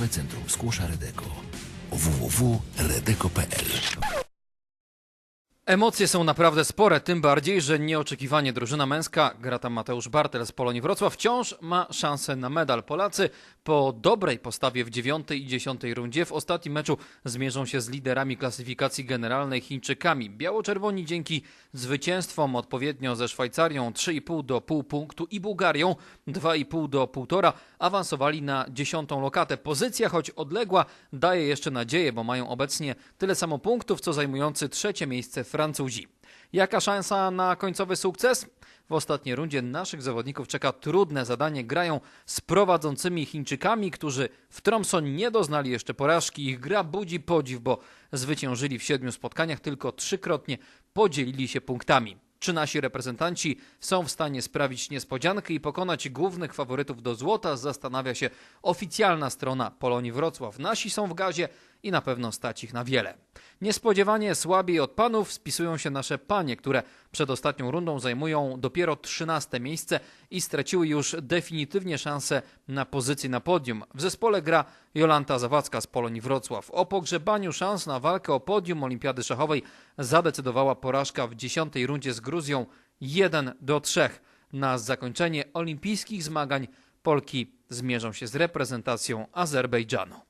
Nowe Centrum Skłosza Redeko. Www.redeko.pl Emocje są naprawdę spore, tym bardziej, że nieoczekiwanie drużyna męska, gra tam Mateusz Bartel z Polonii Wrocław, wciąż ma szansę na medal. Polacy po dobrej postawie w dziewiątej i dziesiątej rundzie w ostatnim meczu zmierzą się z liderami klasyfikacji generalnej Chińczykami. Biało-czerwoni dzięki zwycięstwom odpowiednio ze Szwajcarią 3,5 do pół punktu i Bułgarią 2,5 do 1,5 awansowali na dziesiątą lokatę. Pozycja, choć odległa, daje jeszcze nadzieję, bo mają obecnie tyle samo punktów, co zajmujący trzecie miejsce Francuzi. Jaka szansa na końcowy sukces? W ostatniej rundzie naszych zawodników czeka trudne zadanie. Grają z prowadzącymi Chińczykami, którzy w Tromson nie doznali jeszcze porażki. Ich gra budzi podziw, bo zwyciężyli w siedmiu spotkaniach, tylko trzykrotnie podzielili się punktami. Czy nasi reprezentanci są w stanie sprawić niespodziankę i pokonać głównych faworytów do złota, zastanawia się oficjalna strona Polonii Wrocław. Nasi są w gazie i na pewno stać ich na wiele. Niespodziewanie słabiej od panów spisują się nasze panie, które przed ostatnią rundą zajmują dopiero 13 miejsce i straciły już definitywnie szansę na pozycję na podium. W zespole gra Jolanta Zawadzka z Polonii Wrocław. O pogrzebaniu szans na walkę o podium Olimpiady Szachowej zadecydowała porażka w 10 rundzie z Gruzją 1 do 3. Na zakończenie olimpijskich zmagań Polki zmierzą się z reprezentacją Azerbejdżanu.